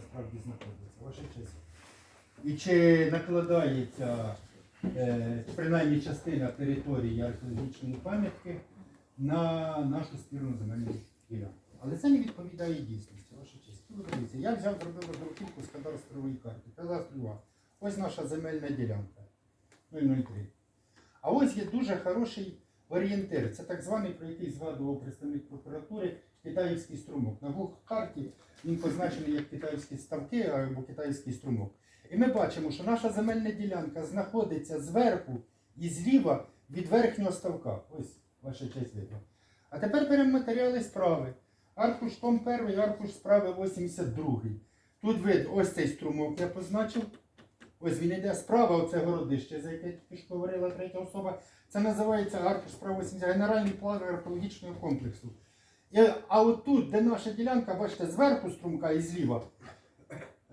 справді знаходиться. Ваша честь. І чи накладається е, принаймні частина території археологічної пам'ятки на нашу спірну земельну ділянку? Але це не відповідає дійсності, ваша честь. Ну, Дивіться, я взяв, зробив роздруківку з кадастрової карти. Кадастрова. Ось наша земельна ділянка. 003. А ось є дуже хороший орієнтир. Це так званий, про який згадував представник прокуратури, китайський струмок. На карті він позначений як китайські ставки або китайський струмок. І ми бачимо, що наша земельна ділянка знаходиться зверху і зліва від верхнього ставка. Ось ваша честь видно. А тепер беремо матеріали справи. Аркуш том 1, аркуш справи 82. Тут вид, ось цей струмок я позначив. Ось він йде справа, оце городище, за яке тільки що говорила третя особа. Це називається аркуш справа 80, генеральний план археологічного комплексу. І, а от тут, де наша ділянка, бачите, зверху струмка і зліва,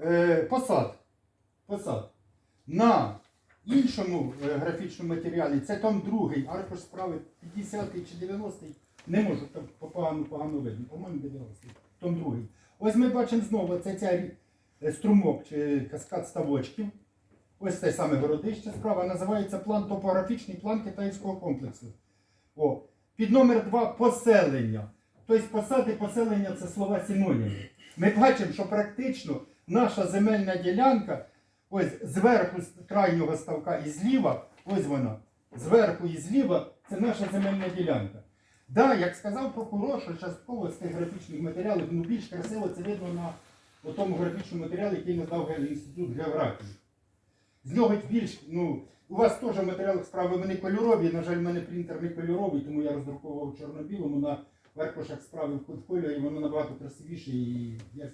е, посад. Посад. На іншому е, графічному матеріалі, це там другий, аркуш справи 50 чи 90 не можу, там погано, погано видно, по-моєму 90 Том другий. Ось ми бачимо знову це ця е, струмок чи каскад ставочків. Ось це саме городище справа називається план топографічний план китайського комплексу. О, під номер 2 поселення. Тобто посади поселення це слова синоніми. Ми бачимо, що практично наша земельна ділянка, ось зверху з крайнього ставка і зліва, ось вона, зверху і зліва це наша земельна ділянка. Да, як сказав прокурор, що частково з тих графічних матеріалів ну, більш красиво це видно на тому графічному матеріалі, який надав інститут географії. З нього більш, ну, у вас теж в матеріалах справи вони кольорові. На жаль, в мене принтер не кольоровий, тому я роздруковував чорно-білому на аркушах справи в кольорі, воно набагато красивіше і як,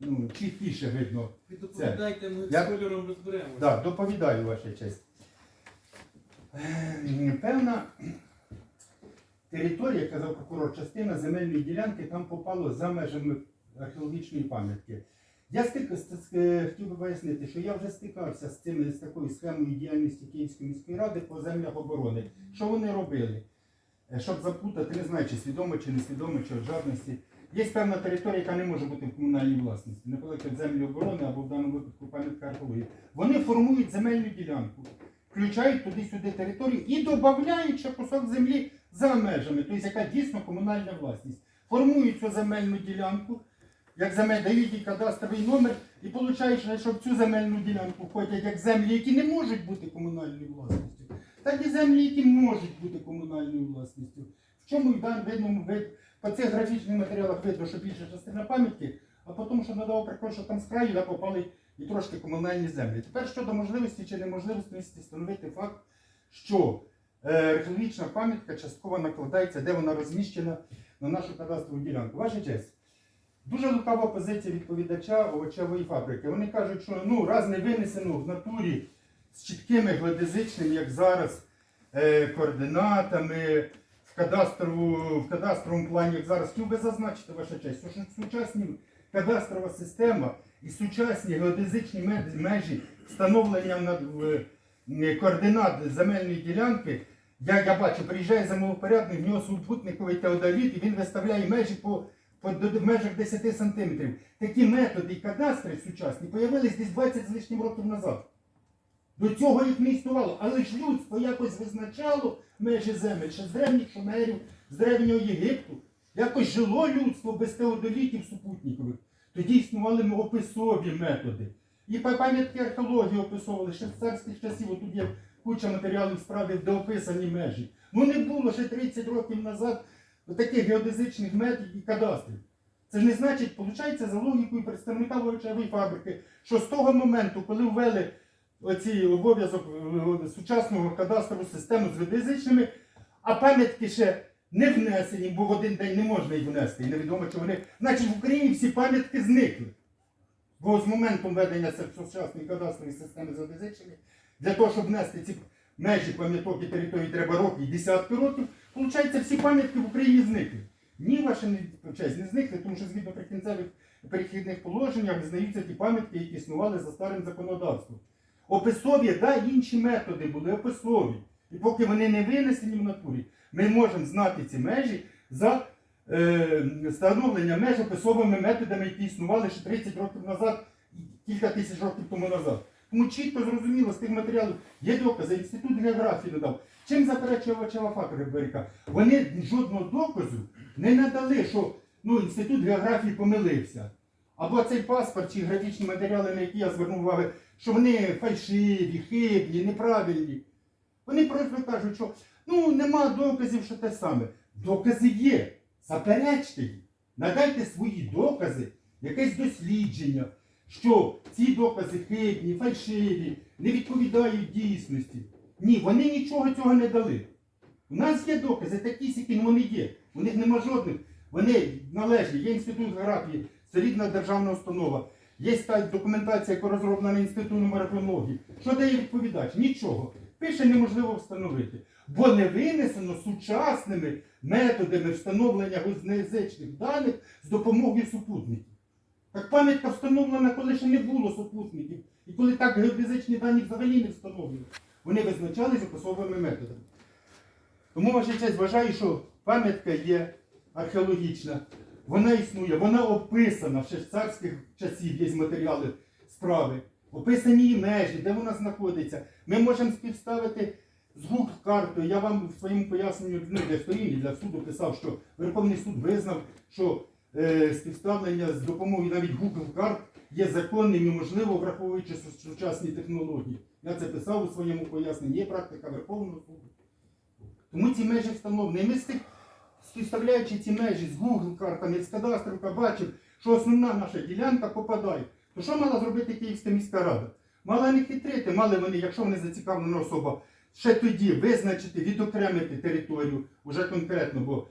ну, чіткіше видно. Ви доповідайте, ми Я- з кольором розберемося. Да, доповідаю, ваша честь. Е, Певна територія, як казав прокурор, частина земельної ділянки там попало за межами археологічної пам'ятки. Я стик, ст- ст- хотів би пояснити, що я вже стикався з цими з такою схемою діяльності Київської міської ради по землях оборони. Що вони робили? Е, Щоб запутати, не знаю, чи свідомо, чи несвідомо, чи від жадності. Є певна територія, яка не може бути в комунальній власності, наприклад, землі оборони або в даному випадку пам'ятка археології. Вони формують земельну ділянку, включають туди-сюди територію і додають ще кусок землі за межами, тобто яка дійсно комунальна власність. Формують цю земельну ділянку, як земель дають їй кадастровий номер, і виходить, що в цю земельну ділянку входять як землі, які не можуть бути комунальною власністю, так і землі, які можуть бути комунальною власністю. В чому в даному видному вид по цих графічних матеріалах видно, що більша частина пам'ятки, а потім, що надав прикол, що там з краю да, попали і трошки комунальні землі. Тепер щодо можливості чи неможливості встановити факт, що е, археологічна пам'ятка частково накладається, де вона розміщена на нашу кадастрову ділянку. Ваша честь. Дуже лукава позиція відповідача овочевої фабрики. Вони кажуть, що ну, раз не винесено в натурі з чіткими геодезичними, як зараз, е, координатами, в, кадастрову, в кадастровому плані, як зараз, хотів би зазначити, ваша честь, що сучасні кадастрова система і сучасні геодезичні межі встановлення координат земельної ділянки, я, я бачу, приїжджає замовопорядник, в нього супутниковий теодоліт, і він виставляє межі по, по до- в межах 10 сантиметрів. Такі методи і кадастри сучасні появились десь 20 з лишнім років назад. До цього їх не існувало, але ж людство якось визначало межі земель ще з древніх шумерів, з древнього Єгипту. Якось жило людство без теодолітів супутникових. Тоді існували описові методи. І пам'ятки археології описували ще з царських часів. Отут є куча матеріалів справи, де описані межі. Ну не було ще 30 років назад таких геодезичних методів і кадастрів. Це ж не значить, виходить, за логікою представника овочевої фабрики, що з того моменту, коли ввели оцей обов'язок е, сучасного кадастрову систему з геодезичними, а пам'ятки ще не внесені, бо в один день не можна їх внести. І невідомо, чи вони. Значить, в Україні всі пам'ятки зникли. Бо з моментом введення сучасної кадастрової системи з геодезичними, для того, щоб внести ці межі пам'яток і території треба роки і десятки років, виходить, всі пам'ятки в Україні зникли. Ні, ваша честь, не зникли, тому що згідно прикінцевих перехідних положеннях визнаються ті пам'ятки, які існували за старим законодавством. Описові, да, інші методи були описові. І поки вони не винесені в натурі, ми можемо знати ці межі за е, встановлення меж описовими методами, які існували ще 30 років назад кілька тисяч років тому назад. Тому чітко зрозуміло з тих матеріалів є докази, інститут географії надав. Чим заперечує Вачева Факер Беріка? Вони жодного доказу не надали, що ну, інститут географії помилився. Або цей паспорт чи графічні матеріали, на які я звернув увагу, що вони фальшиві, хибні, неправильні. Вони просто кажуть, що ну нема доказів, що те саме. Докази є. Заперечте їх. Надайте свої докази, якесь дослідження, що ці докази хибні, фальшиві, не відповідають дійсності. Ні, вони нічого цього не дали. У нас є докази, такі сякі, ну вони є. У них нема жодних. Вони належні. Є інститут географії, солідна державна установа. Є та документація, яка розроблена інститутом археології. Що дає відповідач? Нічого. Пише неможливо встановити. Бо не винесено сучасними методами встановлення гузнеязичних даних з допомогою супутників. Так пам'ятка встановлена, коли ще не було супутників. І коли так геодезичні дані взагалі не встановлені. Вони визначались описовими методами. Тому ваша честь вважаю, що пам'ятка є археологічна. Вона існує, вона описана ще з царських часів, є матеріали справи. Описані її межі, де вона знаходиться. Ми можемо співставити з Google картою. Я вам в своєму поясненні ну, для сторін, для суду писав, що Верховний суд визнав, що е, співставлення з допомогою навіть Google карт є законним і можливо, враховуючи сучасні технології. Я це писав у своєму поясненні. Є практика Верховного суду. Тому ці межі встановлені. І ми з тих, співставляючи ці межі з Google картами, з кадастром, бачив, що основна наша ділянка попадає. То що мала зробити Київська міська рада? Мала не хитрити, мали вони, якщо вони зацікавлена особа, ще тоді визначити, відокремити територію вже конкретно, бо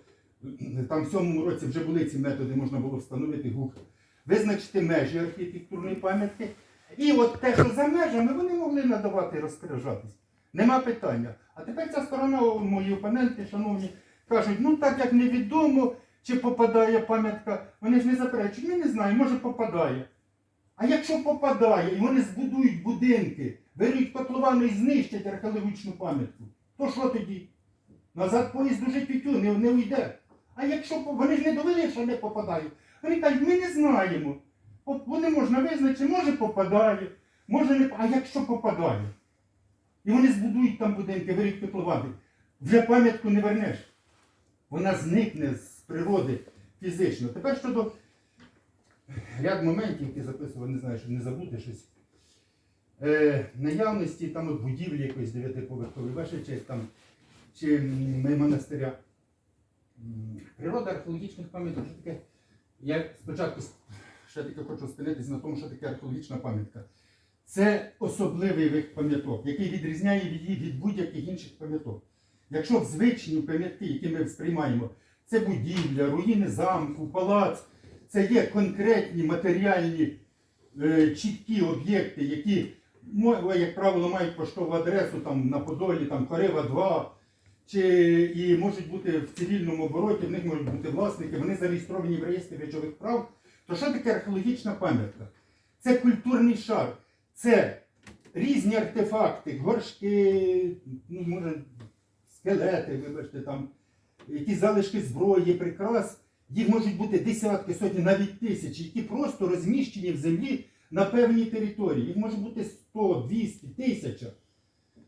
там в сьомому році вже були ці методи, можна було встановити Google. Визначити межі архітектурної пам'ятки. І от те, що за межами, вони могли надавати і розпоряджатись. Нема питання. А тепер ця сторона, мої опоненти, шановні, кажуть, ну так як невідомо, чи попадає пам'ятка, вони ж не заперечують, ми не знаємо, може попадає. А якщо попадає, і вони збудують будинки, беруть котловани і знищать археологічну пам'ятку, то що тоді? Назад поїзд уже тютю, не, не уйде. А якщо вони ж не довели, що не попадає. Вони кажуть, ми не знаємо. Вони можна визначити, може попадає, може не. А якщо попадає? І вони збудують там будинки, беруть котловани. Вже пам'ятку не вернеш. Вона зникне з природи фізично. Тепер щодо ряд моментів, які записував, не знаю, щоб не забути щось. Е, наявності там от будівлі якоїсь дев'ятиповерхової, ваша честь там, чи монастиря. Природа археологічних пам'яток, що таке? Я спочатку ще таки хочу спинитись на тому, що таке археологічна пам'ятка. Це особливий вид пам'яток, який відрізняє її від будь-яких інших пам'яток. Якщо в звичні пам'ятки, які ми сприймаємо, це будівля, руїни замку, палац, це є конкретні матеріальні е, чіткі об'єкти, які, як правило, мають поштову адресу там, на Подолі, там, Харева 2, чи, і можуть бути в цивільному обороті, в них можуть бути власники, вони зареєстровані в реєстрі речових прав. То що таке археологічна пам'ятка? Це культурний шар, це різні артефакти, горшки, ну, може, скелети, вибачте, там, якісь залишки зброї, прикрас. Їх можуть бути десятки, сотні, навіть тисячі, які просто розміщені в землі на певній території. Їх може бути 100, 200, тисяча.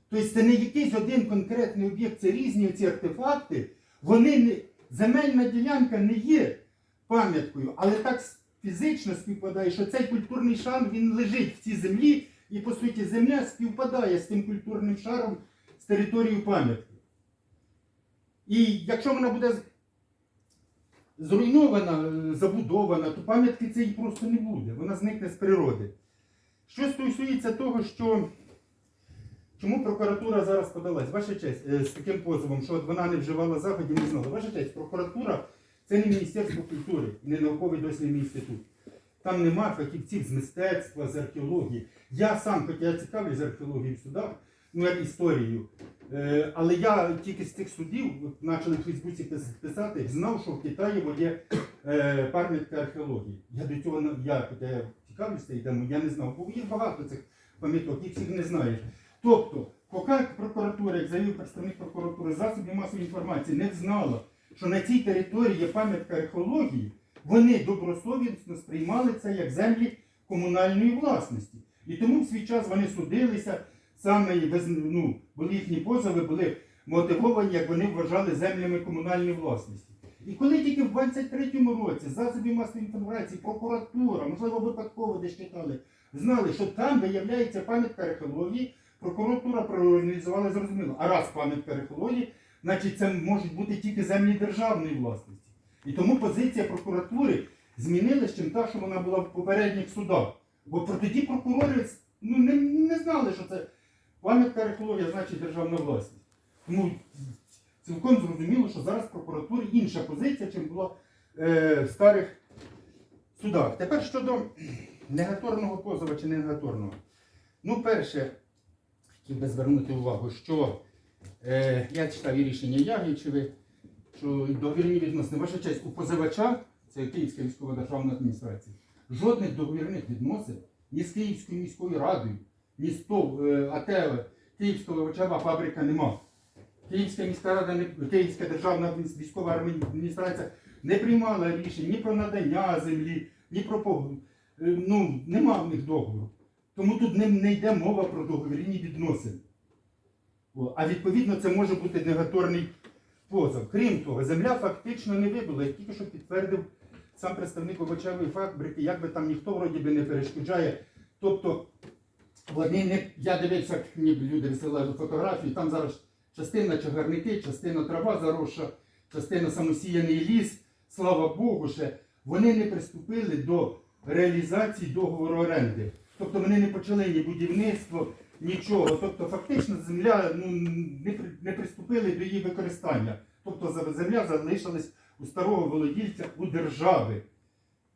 Тобто це не якийсь один конкретний об'єкт, це різні ці артефакти. Вони не, земельна ділянка не є пам'яткою, але так фізично співпадає, що цей культурний шар він лежить в цій землі, і по суті земля співпадає з тим культурним шаром з територією пам'ятки. І якщо вона буде зруйнована, е, забудована, то пам'ятки цієї просто не буде. Вона зникне з природи. Що стосується того, що чому прокуратура зараз подалась? Ваша честь, е, з таким позовом, що вона не вживала заходів, не знала. Ваша честь, прокуратура це не Міністерство культури, не науковий дослідний інститут. Там нема фахівців з мистецтва, з археології. Я сам, хоч я цікавлюсь з археологією в судах, ну як історією. Е, але я тільки з цих судів почали в Фейсбуці писати, знав, що в Китаї є е, пам'ятка археології. Я до цього я, я цікавлюсь цією темою, я не знав, бо їх багато цих пам'яток, їх всіх не знаєш. Тобто, поки прокуратура, як заявив представник прокуратури, засобів масової інформації не знала, що на цій території є пам'ятка археології, вони добросовісно сприймали це як землі комунальної власності. І тому в свій час вони судилися, саме ну, були їхні позови були мотивовані, як вони вважали землями комунальної власності. І коли тільки в 23-му році засоби масової інформації, прокуратура, можливо, випадково десь читали, знали, що там виявляється пам'ятка археології, прокуратура проаналізувала зрозуміло. А раз пам'ятка археології, значить це можуть бути тільки землі державної власності. І тому позиція прокуратури змінилась, чим та, що вона була в попередніх судах. Бо про- тоді прокурори ну, не, не знали, що це пам'ятка археологія, значить державна власність. Тому цілком зрозуміло, що зараз в прокуратурі інша позиція, чим була е, в старих судах. Тепер щодо негаторного позова чи негаторного. Ну, перше, хотів би звернути увагу, що е, я читав і рішення Ягічеви, що договірні відносини, ваша честь, у позивача, це Київська військова державна адміністрація, жодних договірних відносин ні з Київською міською радою, ні з ТОВ, е, овочева фабрика нема. Київська міська рада, Київська державна військова адміністрація не приймала рішень ні про надання землі, ні про е, ну, нема в них договору. Тому тут не, не йде мова про договірні відносини. А відповідно це може бути негаторний позов. Крім того, земля фактично не вибула, як тільки що підтвердив сам представник овочевої фабрики, як би там ніхто вроді би не перешкоджає. Тобто вони не. Я дивився, мені люди висилали фотографії, там зараз частина чагарники, частина трава заросша, частина самосіяний ліс, слава Богу, ще вони не приступили до реалізації договору оренди. Тобто вони не почали ні будівництво, нічого. Тобто фактично земля ну, не, не приступили до її використання. Тобто земля залишилась у старого володільця у держави.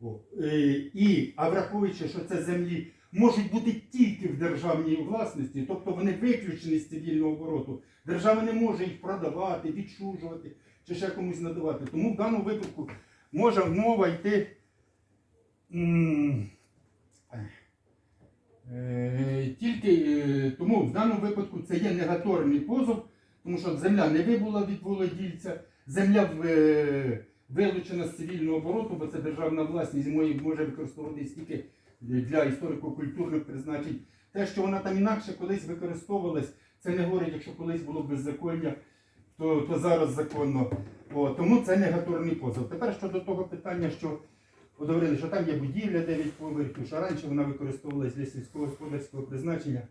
О, е, І, а враховуючи, що це землі можуть бути тільки в державній власності, тобто вони виключені з цивільного обороту. Держава не може їх продавати, відчужувати чи ще комусь надавати. Тому в даному випадку може мова йти. е, Тільки е, тому в даному випадку це є негаторний позов, тому що земля не вибула від володільця, земля е, вилучена з цивільного обороту, бо це державна власність може використовуватись тільки для історико-культурних призначень. Те, що вона там інакше колись використовувалась, це не говорить, якщо колись було беззаконня, то, то зараз законно. О, тому це негаторний позов. Тепер щодо того питання, що говорили, що там є будівля 9 поверхів, що раніше вона використовувалась для сільськогосподарського призначення.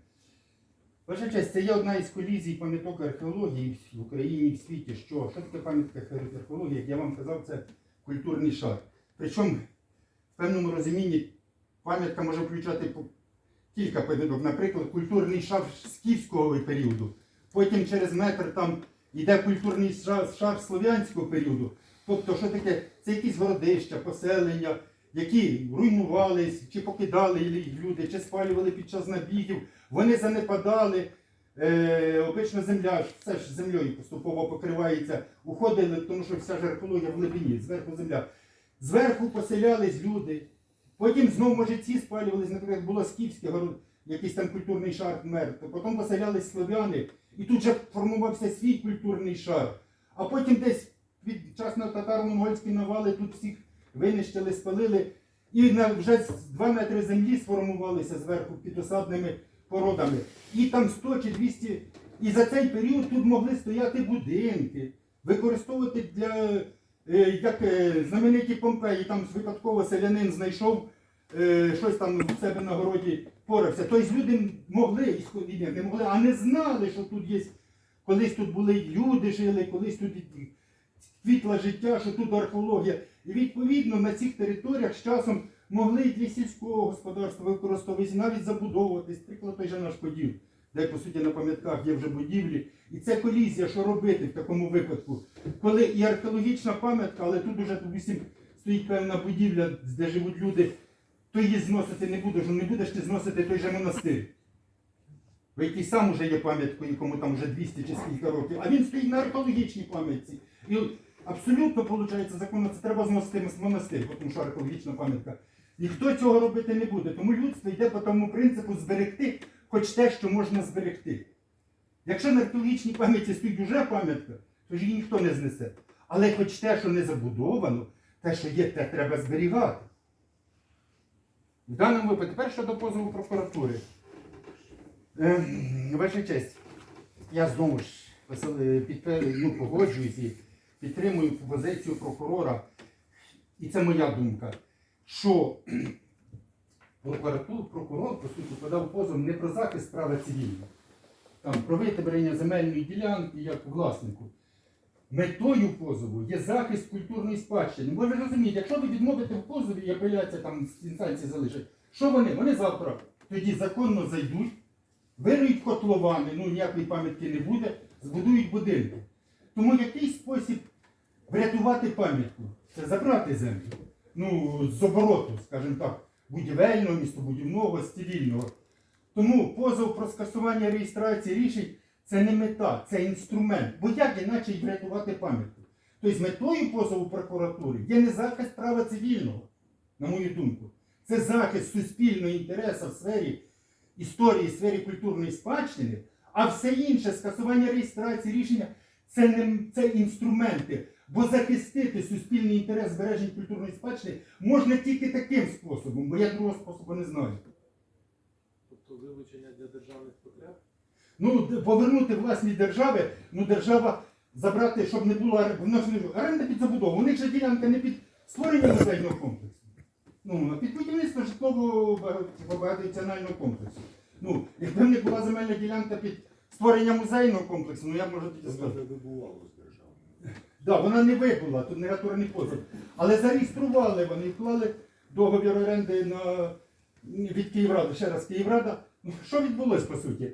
Ваша честь, це є одна із колізій пам'яток археології в Україні і в світі. Що, що таке пам'ятка археології? Як я вам казав, це культурний шар. Причому в певному розумінні пам'ятка може включати кілька пам'яток. Наприклад, культурний шар скіфського періоду. Потім через метр там йде культурний шар слов'янського періоду. Тобто, що таке? Це якісь городища, поселення, які руйнувались, чи покидали люди, чи спалювали під час набігів. Вони занепадали. Е, обично земля все ж землею поступово покривається. Уходили, тому що вся ж археологія в глибині, зверху земля. Зверху поселялись люди. Потім знову, може, ці спалювались, наприклад, було скіфське, якийсь там культурний шар мертв. Потім поселялись слов'яни, і тут же формувався свій культурний шар. А потім десь під час на татаро-монгольські навали тут всіх винищили, спалили. І вже 2 метри землі сформувалися зверху під осадними породами. І там 100 чи 200. І за цей період тут могли стояти будинки, використовувати для як е, знамениті Помпеї, там випадково селянин знайшов е, щось там у себе на городі порався. Тобто люди могли не могли, а не знали, що тут є. Колись тут були люди жили, колись тут світла життя, що тут археологія. І відповідно на цих територіях з часом могли і для сільського господарства використовуватися, навіть забудовуватись. Приклад той же наш поділ, де по суті на пам'ятках є вже будівлі. І це колізія, що робити в такому випадку, коли і археологічна пам'ятка, але тут уже допустим, стоїть певна будівля, де живуть люди, то її зносити не будеш, ну не будеш ти зносити той же монастир. Бо який сам уже є пам'яткою, якому там вже 200 чи скільки років, а він стоїть на археологічній пам'ятці. І абсолютно, виходить, законно, це треба зносити монастир, тому що археологічна пам'ятка. Ніхто цього робити не буде. Тому людство йде по тому принципу зберегти хоч те, що можна зберегти. Якщо на археологічній пам'ятці стоїть уже пам'ятка, то її ніхто не знесе. Але хоч те, що не забудовано, те, що є, те треба зберігати. В даному випадку, тепер щодо позову прокуратури. Е, ваша честь, я знову ж е, ну, погоджуюсь і підтримую позицію прокурора. І це моя думка, що прокуратур, прокурор, по суті, подав позов не про захист права цивільного, там, про витворення земельної ділянки як власнику. Метою позову є захист культурної спадщини. Бо ви розумієте, якщо ви відмовите в позові і апеляція там інстанції залишить, що вони? Вони завтра тоді законно зайдуть, вирують котловани, ну ніякої пам'ятки не буде, збудують будинки. Тому який спосіб врятувати пам'ятку? Це забрати землю. Ну, з обороту, скажімо так, будівельного, містобудівного, цивільного. Тому позов про скасування реєстрації рішень це не мета, це інструмент. Бо як іначе врятувати пам'ятку? Тобто метою позову прокуратури є не захист права цивільного, на мою думку. Це захист суспільного інтересу в сфері історії, в сфері культурної спадщини, а все інше скасування реєстрації рішення це не це інструменти. Бо захистити суспільний інтерес збереження культурної спадщини можна тільки таким способом, бо я другого способу не знаю. Тобто вилучення для державних потреб. Ну, повернути власні держави, ну держава забрати, щоб не було не оренда під забудову. У них же ділянка не під створення музейного комплексу. Ну, а під будівництво житлового ба- багатонаціонального комплексу. Ну, якби них була земельна ділянка під створення музейного комплексу, ну я можу тоді сказати. Да, вона не вибула, тут негатурний позов. Але зареєстрували вони і вклали договір оренди на, від Київради. Ще раз, Київрада. Ну, що відбулося по суті?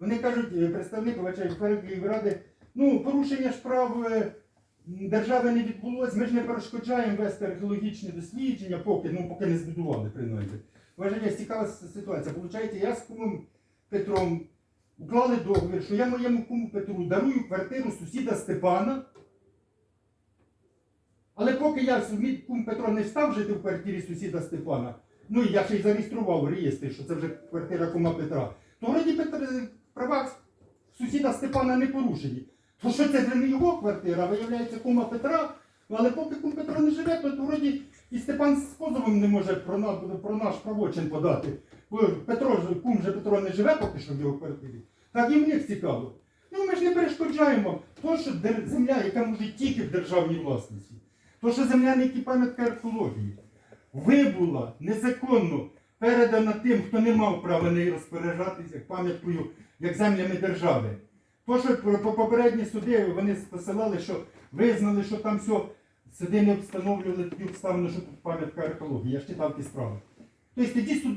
Вони кажуть, е, представник вибачаю, Київради, ну, порушення ж прав е, держави не відбулось, ми ж не перешкоджаємо вести археологічні дослідження, поки, ну, поки не збудували, принаймні. Вважання цікава ситуація. Получається, я з кумом Петром уклали договір, що я моєму куму Петру дарую квартиру сусіда Степана. Але поки я мій кум Петро не став жити в квартирі сусіда Степана, ну я ще й зареєстрував в реєстрі, що це вже квартира кума Петра, то вроді Петр, права сусіда Степана не порушені. То що це вже не його квартира, виявляється кума Петра, ну, але поки кум Петро не живе, то, вроді і Степан з позовом не може про, на, про наш правочин подати. Бо Петро кум же Петро не живе поки що в його квартирі. Так і в них цікаво. Ну ми ж не перешкоджаємо то, що земля, яка може тільки в державній власності. То, що земля не які пам'ятка археології, вибула незаконно передана тим, хто не мав права нею розпоряджатися пам'яткою, як землями держави. То, що по- по- попередні суди вони посилали, що визнали, що там все, суди не встановлювали тоді обставину, що пам'ятка археології. Я ж читав ті справи. Тобто тоді суд,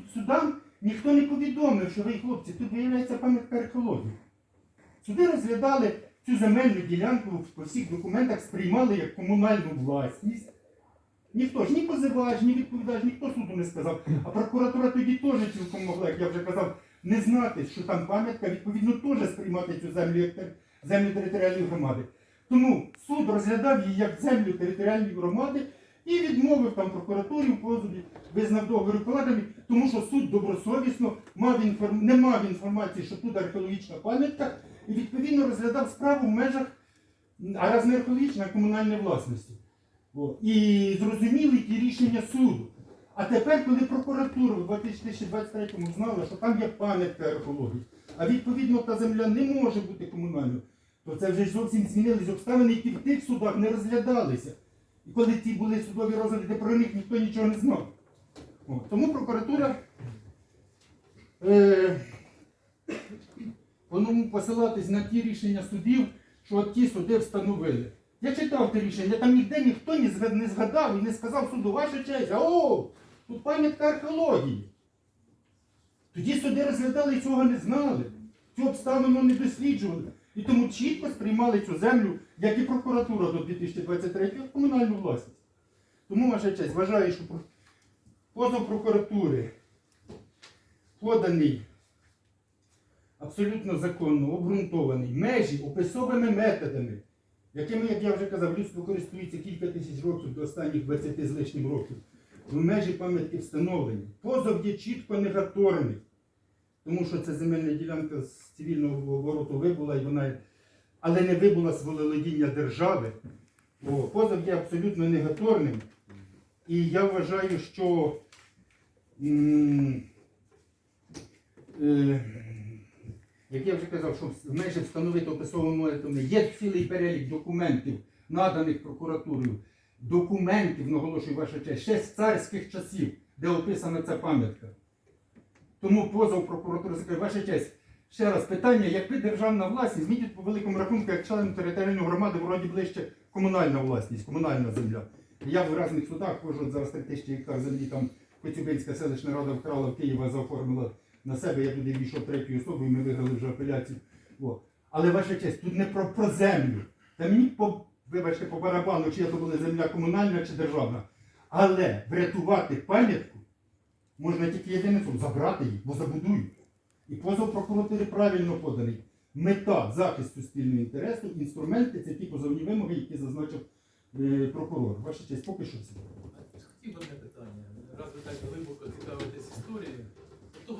ніхто не повідомив, що ви, хлопці, тут виявляється пам'ятка археології. Суди розглядали цю земельну ділянку по всіх документах сприймали як комунальну власність. Ніхто ж ні позивач, ні відповідач, ніхто суду не сказав. А прокуратура тоді теж цілком могла, як я вже казав, не знати, що там пам'ятка, відповідно, теж сприймати цю землю як землю територіальної громади. Тому суд розглядав її як землю територіальної громади і відмовив там прокуратурі в позові, визнав договір укладений, тому що суд добросовісно мав інформ... не мав інформації, що тут археологічна пам'ятка, і відповідно розглядав справу в межах, а раз не археологічна, комунальної власності. І зрозуміли ті рішення суду. А тепер, коли прокуратура в 2023-му знала, що там є пам'ятка археології, а відповідно та земля не може бути комунальною, то це вже зовсім змінились обставини, які в тих судах не розглядалися. І коли ті були судові розгляди, про них ніхто нічого не знав. Тому прокуратура е, по-новому посилатись на ті рішення судів, що от ті суди встановили. Я читав те рішення, там ніде ніхто не згадав і не сказав суду, ваша честь, а о, тут пам'ятка археології. Тоді суди розглядали і цього не знали. Цю обставину не досліджували. І тому чітко сприймали цю землю, як і прокуратура до 2023 як комунальну власність. Тому, ваша честь, вважаю, що позов прокуратури поданий абсолютно законно, обґрунтований, межі описовими методами, якими, як я вже казав, людство користується кілька тисяч років до останніх 20 з лишнім років. Ну, межі пам'ятки встановлені. Позов є чітко негаторний, тому що це земельна ділянка з цивільного обороту вибула, і вона, але не вибула з волелодіння держави. О, позов є абсолютно негаторним. І я вважаю, що е, як я вже казав, що в межі встановити описовому етому є цілий перелік документів, наданих прокуратурою, документів, наголошую ваша честь, ще з царських часів, де описана ця пам'ятка. Тому позов прокуратури закаже, ваша честь. Ще раз питання, як ви державна власність, зміть по великому рахунку, як член територіальної громади, вроді ближче комунальна власність, комунальна земля. Я в різних судах от зараз 3 тисячі гектар землі, там Коцюбинська селищна рада вкрала в Києва, заоформила на себе, я туди війшов третьою особою, ми виграли вже апеляцію. О. Але ваша честь, тут не про, про землю. Та мені по, вибачте, по барабану, чи то була земля комунальна чи державна. Але врятувати пам'ятку можна тільки словом, забрати її, бо забудують. І позов прокуратури правильно поданий. Мета захисту спільного інтересу, інструменти це ті позовні вимоги, які зазначив е, прокурор. Ваша честь, поки що все. Хотів одне питання. Раз ви так глибоко цікавитесь історією,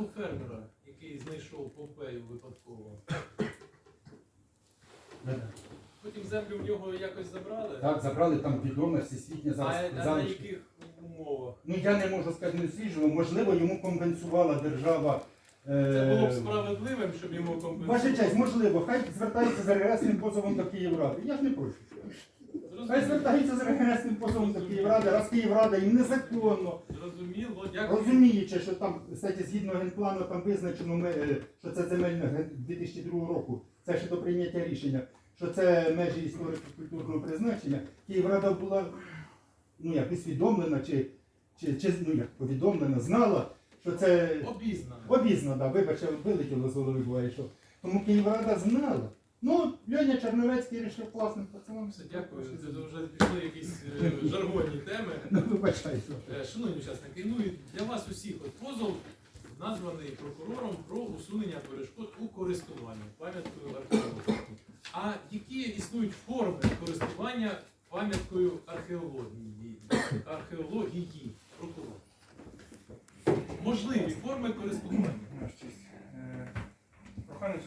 того фермера, який знайшов Помпею випадково, потім землю в нього якось забрали. Так, забрали там відоме всесвітнє А, зараз. а на залишки. яких умовах? Ну я не можу сказати не свіжого, можливо, йому компенсувала держава. е, Це було б справедливим, щоб йому Ваша компенсувати. честь, можливо, хай звертається за регресним позовом до Київради. Я ж не прошу. Хай звертається за регресним позовом до Київради, раз Київрада їм незаконно, Зрозуміло, дякую. розуміючи, що там, кстати, згідно генплану, там визначено, ми, е, що це земельна ген- 2002 року, це ще до прийняття рішення, що це межі історико-культурного призначення. Київрада була ну, як усвідомлена чи, чи, чи ну, як повідомлена, знала, що це Обізнано. Обізно, да, вибачте, вилетіло з голови буває, що. Тому Київрада знала. Ну, Льоня Черновецький рішив класним пацаном. Все, дякую. Це вже пішли якісь е, жаргонні теми. Ну, вибачайте. Е, Шановні учасники, ну і для вас усіх от позов названий прокурором про усунення перешкод у користуванні пам'яткою археології. А які існують форми користування пам'яткою археології? Археології прокурор? Можливі форми користування. Честь. Е, Прохання